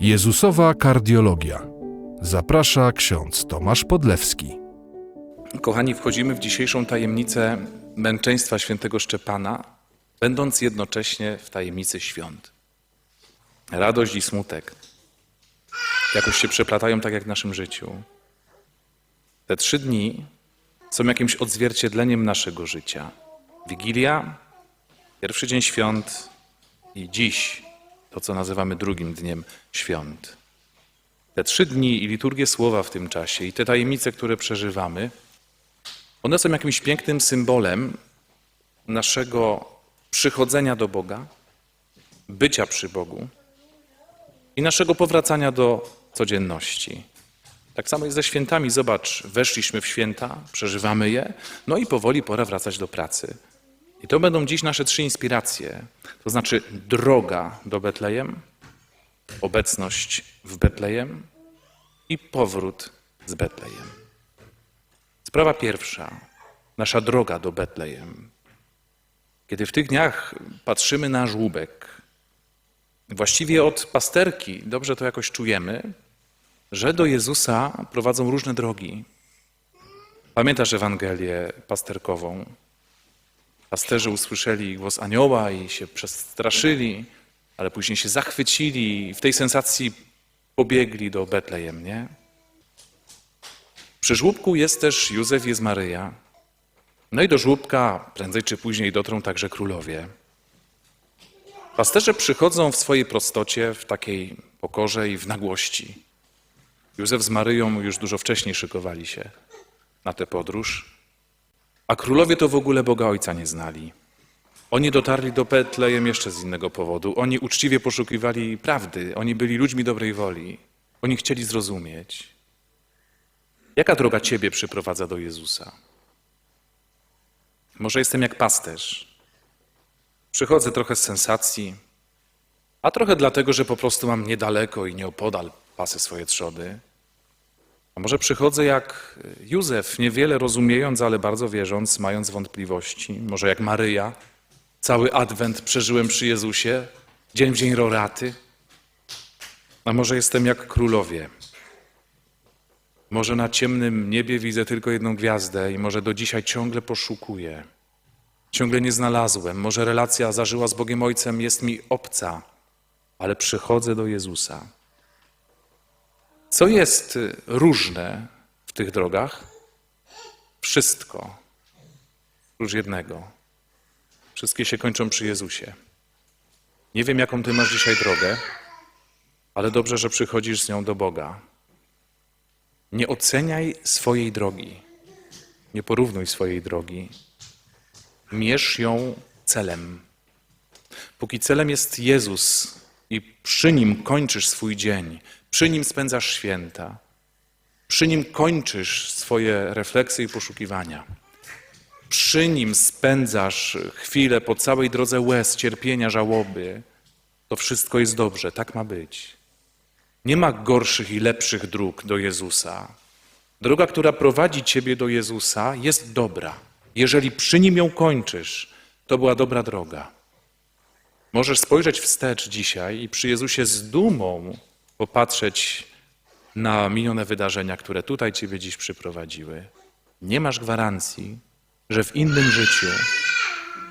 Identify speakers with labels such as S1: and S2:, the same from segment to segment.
S1: Jezusowa kardiologia. Zaprasza ksiądz Tomasz Podlewski.
S2: Kochani, wchodzimy w dzisiejszą tajemnicę męczeństwa świętego Szczepana, będąc jednocześnie w tajemnicy świąt. Radość i smutek jakoś się przeplatają tak jak w naszym życiu. Te trzy dni są jakimś odzwierciedleniem naszego życia. Wigilia, pierwszy dzień świąt i dziś, to co nazywamy drugim dniem świąt. Te trzy dni i liturgię słowa w tym czasie i te tajemnice, które przeżywamy, one są jakimś pięknym symbolem naszego przychodzenia do Boga, bycia przy Bogu i naszego powracania do codzienności. Tak samo jest ze świętami. Zobacz, weszliśmy w święta, przeżywamy je, no i powoli pora wracać do pracy. I to będą dziś nasze trzy inspiracje. To znaczy droga do Betlejem, obecność w Betlejem i powrót z Betlejem. Sprawa pierwsza, nasza droga do Betlejem. Kiedy w tych dniach patrzymy na żłóbek, właściwie od pasterki dobrze to jakoś czujemy, że do Jezusa prowadzą różne drogi. Pamiętasz Ewangelię pasterkową? Pasterze usłyszeli głos anioła i się przestraszyli, ale później się zachwycili i w tej sensacji pobiegli do Betlejem, nie? Przy żłóbku jest też Józef, jest Maryja. No i do żłóbka prędzej czy później dotrą także królowie. Pasterze przychodzą w swojej prostocie, w takiej pokorze i w nagłości. Józef z Maryją już dużo wcześniej szykowali się na tę podróż, a królowie to w ogóle Boga Ojca nie znali. Oni dotarli do Betlejem jeszcze z innego powodu. Oni uczciwie poszukiwali prawdy, oni byli ludźmi dobrej woli, oni chcieli zrozumieć. Jaka droga Ciebie przyprowadza do Jezusa? Może jestem jak pasterz. Przychodzę trochę z sensacji, a trochę dlatego, że po prostu mam niedaleko i nieopodal pasy swoje trzody. A może przychodzę jak Józef, niewiele rozumiejąc, ale bardzo wierząc, mając wątpliwości. Może jak Maryja, cały adwent przeżyłem przy Jezusie, dzień w dzień roraty. A może jestem jak królowie, może na ciemnym niebie widzę tylko jedną gwiazdę i może do dzisiaj ciągle poszukuję. Ciągle nie znalazłem. Może relacja zażyła z Bogiem Ojcem jest mi obca, ale przychodzę do Jezusa. Co jest różne w tych drogach? Wszystko. Prócz jednego. Wszystkie się kończą przy Jezusie. Nie wiem, jaką ty masz dzisiaj drogę, ale dobrze, że przychodzisz z nią do Boga. Nie oceniaj swojej drogi, nie porównuj swojej drogi. Mierz ją celem. Póki celem jest Jezus i przy nim kończysz swój dzień, przy nim spędzasz święta, przy nim kończysz swoje refleksje i poszukiwania, przy nim spędzasz chwilę po całej drodze łez, cierpienia, żałoby, to wszystko jest dobrze, tak ma być. Nie ma gorszych i lepszych dróg do Jezusa. Droga, która prowadzi ciebie do Jezusa, jest dobra. Jeżeli przy nim ją kończysz, to była dobra droga. Możesz spojrzeć wstecz dzisiaj i przy Jezusie z dumą popatrzeć na minione wydarzenia, które tutaj ciebie dziś przyprowadziły. Nie masz gwarancji, że w innym życiu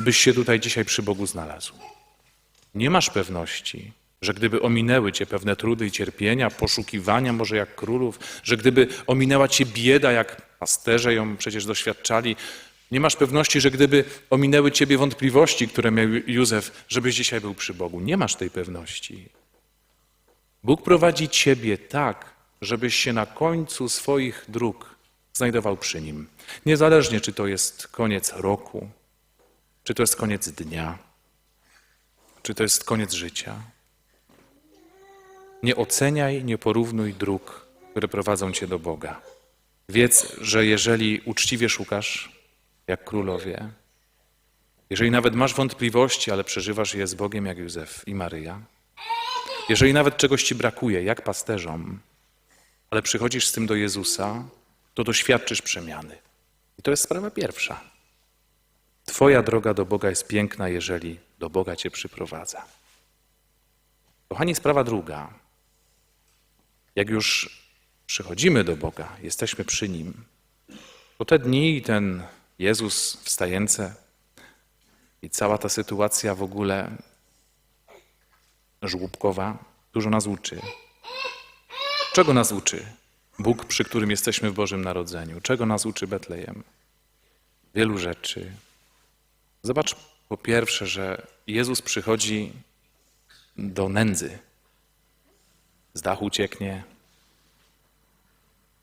S2: byś się tutaj dzisiaj przy Bogu znalazł. Nie masz pewności, że gdyby ominęły cię pewne trudy i cierpienia, poszukiwania może jak królów, że gdyby ominęła cię bieda, jak pasterze ją przecież doświadczali, nie masz pewności, że gdyby ominęły ciebie wątpliwości, które miał Józef, żebyś dzisiaj był przy Bogu. Nie masz tej pewności. Bóg prowadzi ciebie tak, żebyś się na końcu swoich dróg znajdował przy Nim. Niezależnie, czy to jest koniec roku, czy to jest koniec dnia, czy to jest koniec życia. Nie oceniaj, nie porównuj dróg, które prowadzą cię do Boga. Wiedz, że jeżeli uczciwie szukasz, jak królowie, jeżeli nawet masz wątpliwości, ale przeżywasz je z Bogiem, jak Józef i Maryja, jeżeli nawet czegoś ci brakuje, jak pasterzom, ale przychodzisz z tym do Jezusa, to doświadczysz przemiany. I to jest sprawa pierwsza. Twoja droga do Boga jest piękna, jeżeli do Boga cię przyprowadza. Kochani, sprawa druga. jak już przychodzimy do Boga, jesteśmy przy Nim, to te dni i ten Jezus wstający i cała ta sytuacja w ogóle żłóbkowa dużo nas uczy. Czego nas uczy Bóg, przy którym jesteśmy w Bożym Narodzeniu? Czego nas uczy Betlejem? Wielu rzeczy. Zobacz po pierwsze, że Jezus przychodzi do nędzy. Z dachu ucieknie,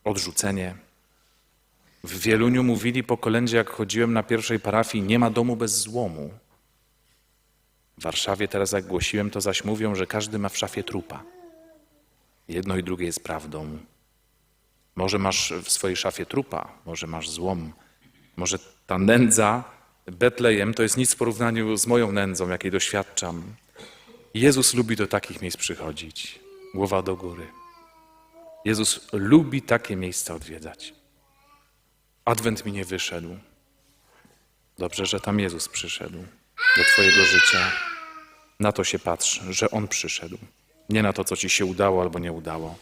S2: odrzucenie. W Wieluniu mówili po kolędzie, jak chodziłem na pierwszej parafii, nie ma domu bez złomu. W Warszawie teraz, jak głosiłem, to zaś mówią, że każdy ma w szafie trupa. Jedno i drugie jest prawdą. Może masz w swojej szafie trupa, może masz złom, może ta nędza Betlejem to jest nic w porównaniu z moją nędzą, jakiej doświadczam. Jezus lubi do takich miejsc przychodzić, głowa do góry. Jezus lubi takie miejsca odwiedzać. Adwent mi nie wyszedł. Dobrze, że tam Jezus przyszedł do Twojego życia. Na to się patrz, że On przyszedł, nie na to, co Ci się udało albo nie udało.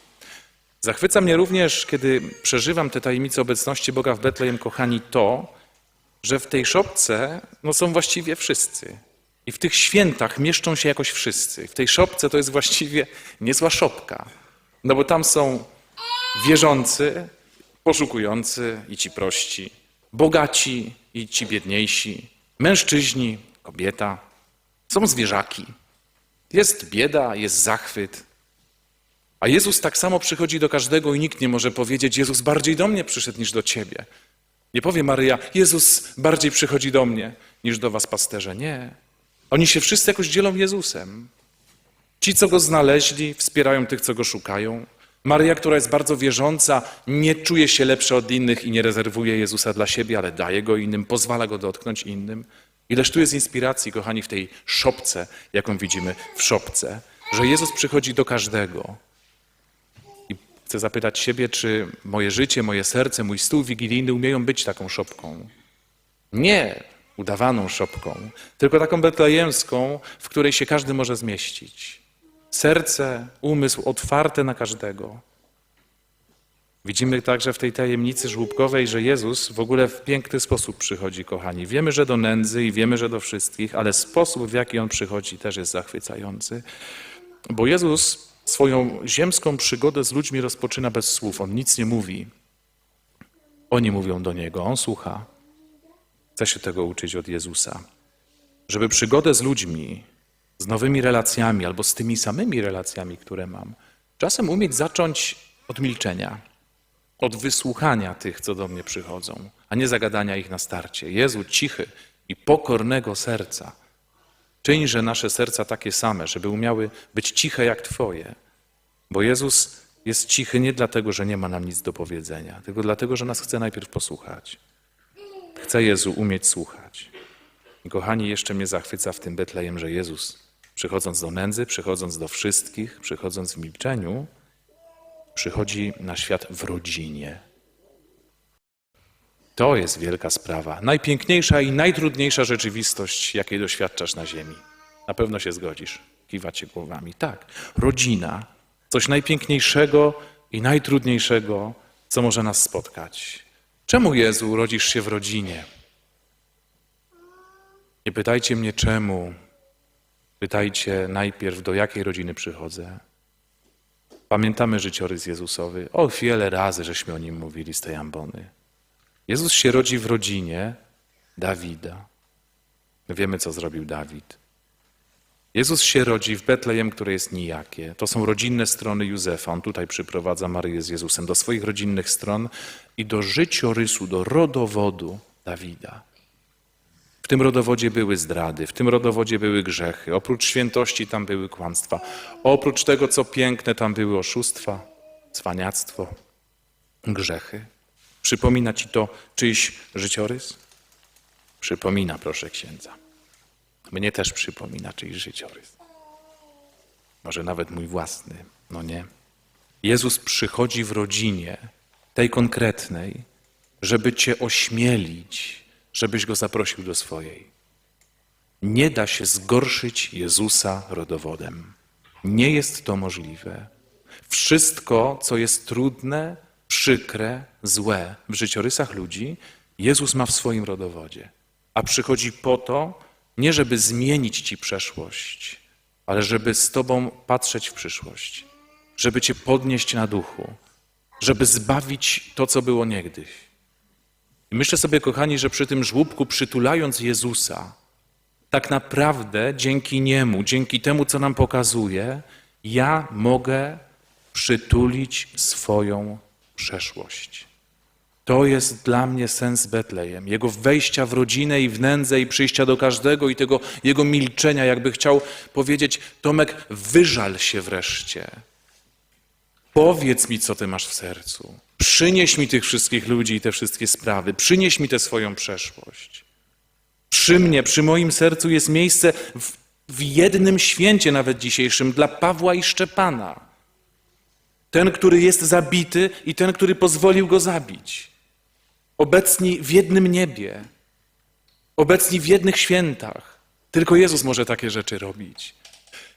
S2: Zachwyca mnie również, kiedy przeżywam te tajemnice obecności Boga w Betlejem, kochani, to, że w tej szopce no, są właściwie wszyscy. I w tych świętach mieszczą się jakoś wszyscy. W tej szopce to jest właściwie niezła szopka. No bo tam są wierzący, poszukujący i ci prości, bogaci i ci biedniejsi, mężczyźni, kobieta, są zwierzaki. Jest bieda, jest zachwyt. A Jezus tak samo przychodzi do każdego i nikt nie może powiedzieć: Jezus bardziej do mnie przyszedł niż do ciebie. Nie powie Maryja: Jezus bardziej przychodzi do mnie niż do was, pasterze. Nie. Oni się wszyscy jakoś dzielą Jezusem. Ci, co go znaleźli, wspierają tych, co go szukają. Maryja, która jest bardzo wierząca, nie czuje się lepsza od innych i nie rezerwuje Jezusa dla siebie, ale daje go innym, pozwala go dotknąć innym. Ileż tu jest inspiracji, kochani, w tej szopce, jaką widzimy w szopce, że Jezus przychodzi do każdego. I chcę zapytać siebie, czy moje życie, moje serce, mój stół wigilijny umieją być taką szopką. Nie udawaną szopką, tylko taką betlejemską, w której się każdy może zmieścić. Serce, umysł otwarte na każdego. Widzimy także w tej tajemnicy żłóbkowej, że Jezus w ogóle w piękny sposób przychodzi, kochani. Wiemy, że do nędzy i wiemy, że do wszystkich, ale sposób, w jaki On przychodzi, też jest zachwycający. Bo Jezus swoją ziemską przygodę z ludźmi rozpoczyna bez słów. On nic nie mówi. Oni mówią do Niego, On słucha. Chcę się tego uczyć od Jezusa. Żeby przygodę z ludźmi, z nowymi relacjami albo z tymi samymi relacjami, które mam, czasem umieć zacząć od milczenia, od wysłuchania tych, co do mnie przychodzą, a nie zagadania ich na starcie. Jezu, cichy i pokornego serca. Czyńże nasze serca takie same, żeby umiały być ciche jak Twoje. Bo Jezus jest cichy nie dlatego, że nie ma nam nic do powiedzenia, tylko dlatego, że nas chce najpierw posłuchać. Chce Jezu umieć słuchać. I kochani, jeszcze mnie zachwyca w tym Betlejem, że Jezus, przychodząc do nędzy, przychodząc do wszystkich, przychodząc w milczeniu, przychodzi na świat w rodzinie. To jest wielka sprawa. Najpiękniejsza i najtrudniejsza rzeczywistość, jakiej doświadczasz na ziemi. Na pewno się zgodzisz. Kiwacie głowami. Tak, rodzina. Coś najpiękniejszego i najtrudniejszego, co może nas spotkać. Czemu Jezu urodzisz się w rodzinie? Nie pytajcie mnie czemu. Pytajcie najpierw, do jakiej rodziny przychodzę. Pamiętamy życiorys Jezusowy. O, wiele razy żeśmy o nim mówili z tej ambony. Jezus się rodzi w rodzinie Dawida. My wiemy, co zrobił Dawid. Jezus się rodzi w Betlejem, które jest nijakie. To są rodzinne strony Józefa. On tutaj przyprowadza Maryję z Jezusem do swoich rodzinnych stron i do życiorysu, do rodowodu Dawida. Tym rodowodzie były zdrady, w tym rodowodzie były grzechy. Oprócz świętości tam były kłamstwa. Oprócz tego, co piękne, tam były oszustwa, cwaniactwo, grzechy. Przypomina ci to czyjś życiorys? Przypomina, proszę księdza. Mnie też przypomina czyjś życiorys. Może nawet mój własny, no nie. Jezus przychodzi w rodzinie, tej konkretnej, żeby cię ośmielić, żebyś go zaprosił do swojej. Nie da się zgorszyć Jezusa rodowodem. Nie jest to możliwe. Wszystko, co jest trudne, przykre, złe w życiorysach ludzi, Jezus ma w swoim rodowodzie. A przychodzi po to, nie żeby zmienić ci przeszłość, ale żeby z tobą patrzeć w przyszłość, żeby cię podnieść na duchu, żeby zbawić to, co było niegdyś. I myślę sobie, kochani, że przy tym żłóbku, przytulając Jezusa, tak naprawdę dzięki Niemu, dzięki temu, co nam pokazuje, ja mogę przytulić swoją przeszłość. To jest dla mnie sens Betlejem. Jego wejścia w rodzinę i w nędzę i przyjścia do każdego i tego jego milczenia, jakby chciał powiedzieć, Tomek, wyżal się wreszcie. Powiedz mi, co ty masz w sercu. Przynieś mi tych wszystkich ludzi i te wszystkie sprawy. Przynieś mi tę swoją przeszłość. Przy mnie, przy moim sercu jest miejsce w, w jednym święcie, nawet dzisiejszym, dla Pawła i Szczepana. Ten, który jest zabity i ten, który pozwolił go zabić. Obecni w jednym niebie, obecni w jednych świętach. Tylko Jezus może takie rzeczy robić.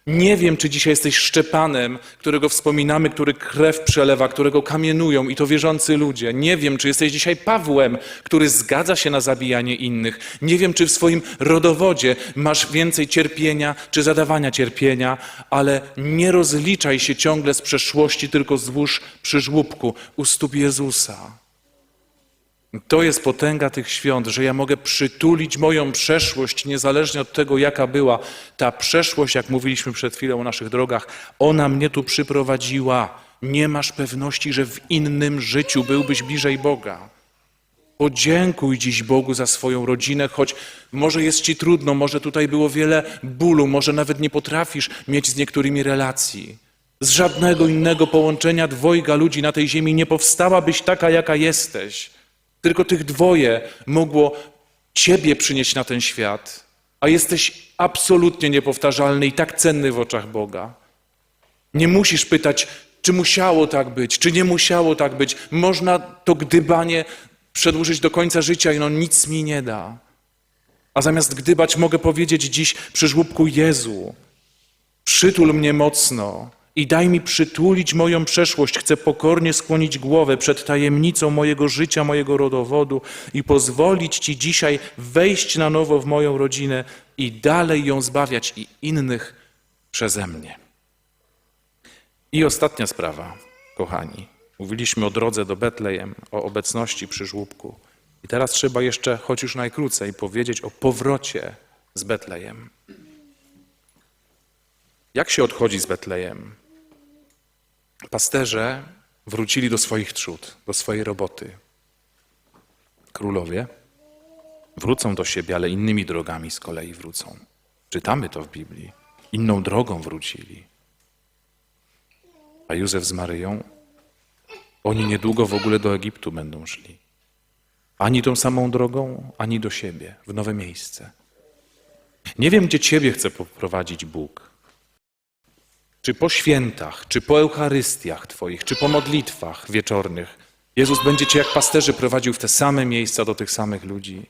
S2: Nie wiem, czy dzisiaj jesteś Szczepanem, którego wspominamy, który krew przelewa, którego kamienują i to wierzący ludzie. Nie wiem, czy jesteś dzisiaj Pawłem, który zgadza się na zabijanie innych. Nie wiem, czy w swoim rodowodzie masz więcej cierpienia czy zadawania cierpienia, ale nie rozliczaj się ciągle z przeszłości, tylko złóż przy żłóbku u stóp Jezusa. To jest potęga tych świąt, że ja mogę przytulić moją przeszłość, niezależnie od tego, jaka była. Ta przeszłość, jak mówiliśmy przed chwilą o naszych drogach, ona mnie tu przyprowadziła. Nie masz pewności, że w innym życiu byłbyś bliżej Boga. Podziękuj dziś Bogu za swoją rodzinę, choć może jest ci trudno, może tutaj było wiele bólu, może nawet nie potrafisz mieć z niektórymi relacji. Z żadnego innego połączenia dwojga ludzi na tej ziemi nie powstałabyś taka, jaka jesteś. Tylko tych dwoje mogło Ciebie przynieść na ten świat, a jesteś absolutnie niepowtarzalny i tak cenny w oczach Boga. Nie musisz pytać, czy musiało tak być, czy nie musiało tak być. Można to gdybanie przedłużyć do końca życia i ono nic mi nie da. A zamiast gdybać mogę powiedzieć dziś przy żłóbku Jezu, przytul mnie mocno i daj mi przytulić moją przeszłość. Chcę pokornie skłonić głowę przed tajemnicą mojego życia, mojego rodowodu i pozwolić Ci dzisiaj wejść na nowo w moją rodzinę i dalej ją zbawiać i innych przeze mnie. I ostatnia sprawa, kochani. Mówiliśmy o drodze do Betlejem, o obecności przy żłóbku. I teraz trzeba jeszcze, choć już najkrócej, powiedzieć o powrocie z Betlejem. Jak się odchodzi z Betlejem? Pasterze wrócili do swoich trzód, do swojej roboty. Królowie wrócą do siebie, ale innymi drogami z kolei wrócą. Czytamy to w Biblii. Inną drogą wrócili. A Józef z Maryją, oni niedługo w ogóle do Egiptu będą szli. Ani tą samą drogą, ani do siebie, w nowe miejsce. Nie wiem, gdzie Ciebie chce poprowadzić Bóg. Czy po świętach, czy po Eucharystiach Twoich, czy po modlitwach wieczornych, Jezus będzie Cię jak pasterzy prowadził w te same miejsca do tych samych ludzi.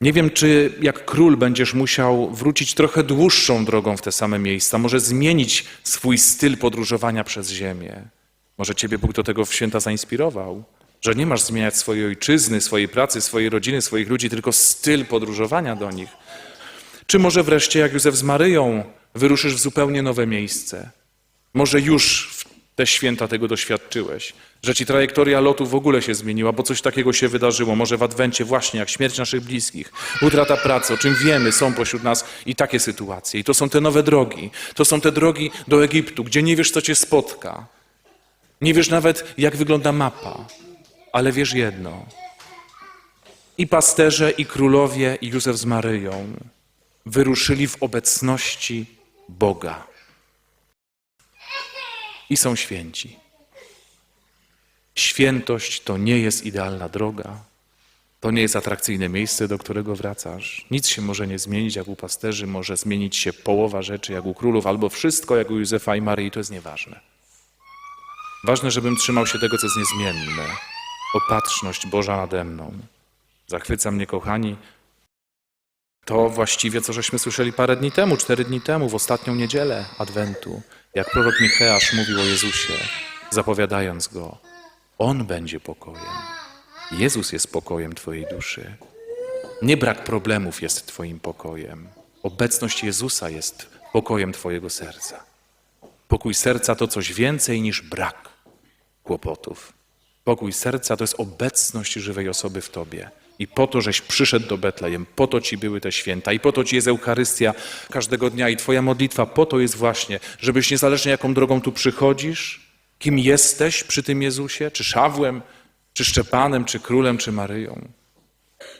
S2: Nie wiem, czy jak król będziesz musiał wrócić trochę dłuższą drogą w te same miejsca, może zmienić swój styl podróżowania przez ziemię. Może Ciebie Bóg do tego w święta zainspirował, że nie masz zmieniać swojej ojczyzny, swojej pracy, swojej rodziny, swoich ludzi, tylko styl podróżowania do nich. Czy może wreszcie, jak Józef z Maryją, wyruszysz w zupełnie nowe miejsce? Może już w te święta tego doświadczyłeś, że ci trajektoria lotu w ogóle się zmieniła, bo coś takiego się wydarzyło, może w Adwencie właśnie, jak śmierć naszych bliskich, utrata pracy, o czym wiemy, są pośród nas i takie sytuacje. I to są te nowe drogi, to są te drogi do Egiptu, gdzie nie wiesz, co cię spotka. Nie wiesz nawet, jak wygląda mapa, ale wiesz jedno. I pasterze, i królowie, i Józef z Maryją wyruszyli w obecności Boga. I są święci. Świętość to nie jest idealna droga. To nie jest atrakcyjne miejsce, do którego wracasz. Nic się może nie zmienić, jak u pasterzy, może zmienić się połowa rzeczy, jak u królów, albo wszystko, jak u Józefa i Maryi, to jest nieważne. Ważne, żebym trzymał się tego, co jest niezmienne. Opatrzność Boża nade mną. Zachwyca mnie, kochani, To właściwie, co żeśmy słyszeli parę dni temu, cztery dni temu, w ostatnią niedzielę Adwentu, jak prorok Micheasz mówił o Jezusie, zapowiadając Go. On będzie pokojem. Jezus jest pokojem Twojej duszy. Nie brak problemów jest Twoim pokojem. Obecność Jezusa jest pokojem Twojego serca. Pokój serca to coś więcej niż brak kłopotów. Pokój serca to jest obecność żywej osoby w Tobie. I po to, żeś przyszedł do Betlejem, po to Ci były te święta. I po to Ci jest Eucharystia każdego dnia. I Twoja modlitwa po to jest właśnie, żebyś niezależnie jaką drogą tu przychodzisz, kim jesteś przy tym Jezusie, czy Szawłem, czy Szczepanem, czy Królem, czy Maryją,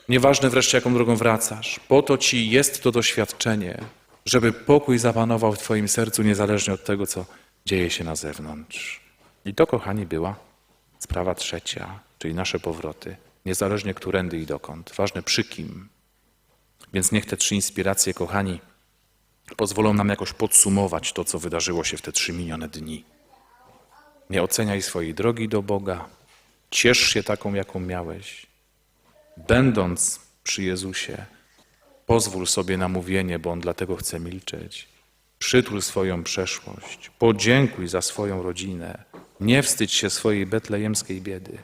S2: Nieważne wreszcie, jaką drogą wracasz, po to ci jest to doświadczenie, żeby pokój zapanował w Twoim sercu, niezależnie od tego, co dzieje się na zewnątrz. I to, kochani, była sprawa trzecia, czyli nasze powroty, niezależnie którędy i dokąd, ważne przy kim. Więc niech te trzy inspiracje, kochani, pozwolą nam jakoś podsumować to, co wydarzyło się w te trzy minione dni. Nie oceniaj swojej drogi do Boga, ciesz się taką, jaką miałeś. Będąc przy Jezusie, pozwól sobie na mówienie, bo On dlatego chce milczeć. Przytul swoją przeszłość, podziękuj za swoją rodzinę, nie wstydź się swojej betlejemskiej biedy.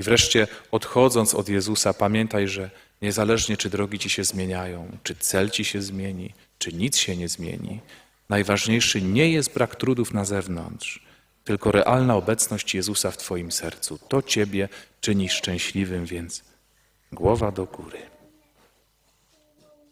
S2: I wreszcie, odchodząc od Jezusa, pamiętaj, że niezależnie czy drogi ci się zmieniają, czy cel ci się zmieni, czy nic się nie zmieni, najważniejszy nie jest brak trudów na zewnątrz, tylko realna obecność Jezusa w Twoim sercu. To Ciebie czyni szczęśliwym, więc głowa do góry.